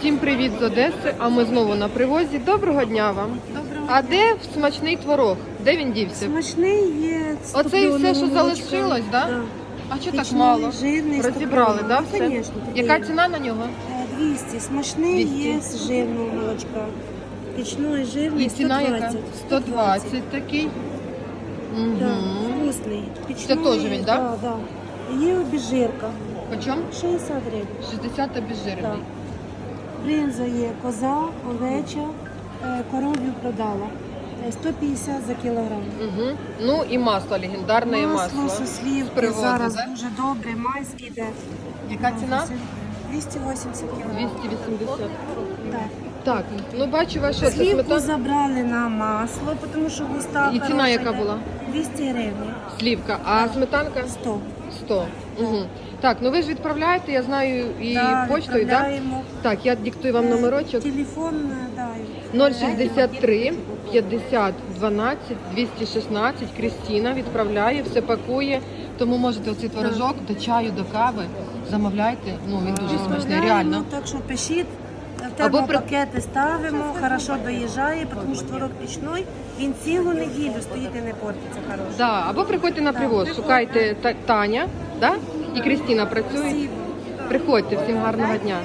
Всім привіт з Одеси, а ми знову на привозі. Доброго дня вам. Доброго А де смачний творог? Де він дівся? Смачний є. з Оце і все, топленого що молочка. залишилось, да? А що так Пічний, мало? жирний, з Розібрали, топленого. да, все? конечно. Яка ціна на нього? Е, 200. Смачний 200. є з жирного молочка. Пічний, жирний, І ціна яка? 120. 120 такий. Да, Угу. вкусний. Пічний, теж він, да? Да, да. Є обіжирка. Почем? 60 гривень. 60 обезжирений. Так. Бринза є коза, овеча, е, коров'ю продала. Е, 150 за кілограм. Угу. Ну і масло, легендарне Масло, масло. сослівки, зараз да? дуже добре, майський йде. Яка ціна? 280 кілограм. 280. Так. Так, ну бачу ваше це Слівку сметана. забрали на масло, тому що густа І ціна хороша яка була? 200 гривень. Слівка, а сметанка 100. 100. Угу. Так, ну ви ж відправляєте, я знаю, і Да, почтою, так? Да? відправляємо. Так, я диктую вам номерочок. Телефон е, дай. 063 50 12 216. Крістіна відправляє, все пакує. Тому можете оцей творожок до чаю, до кави замовляйте. Ну він дуже смачний, Відправляємо, реально. Так що пишіть. Або при- термопакети ставимо, хорошо доїжджає, тому що творог пічний, він цілу неділю стоїть і не портиться хорошо. Да, або приходьте на привоз, шукайте Та- Таня, да? і Крістіна працює. Спасибо. Приходьте, всім гарного дня.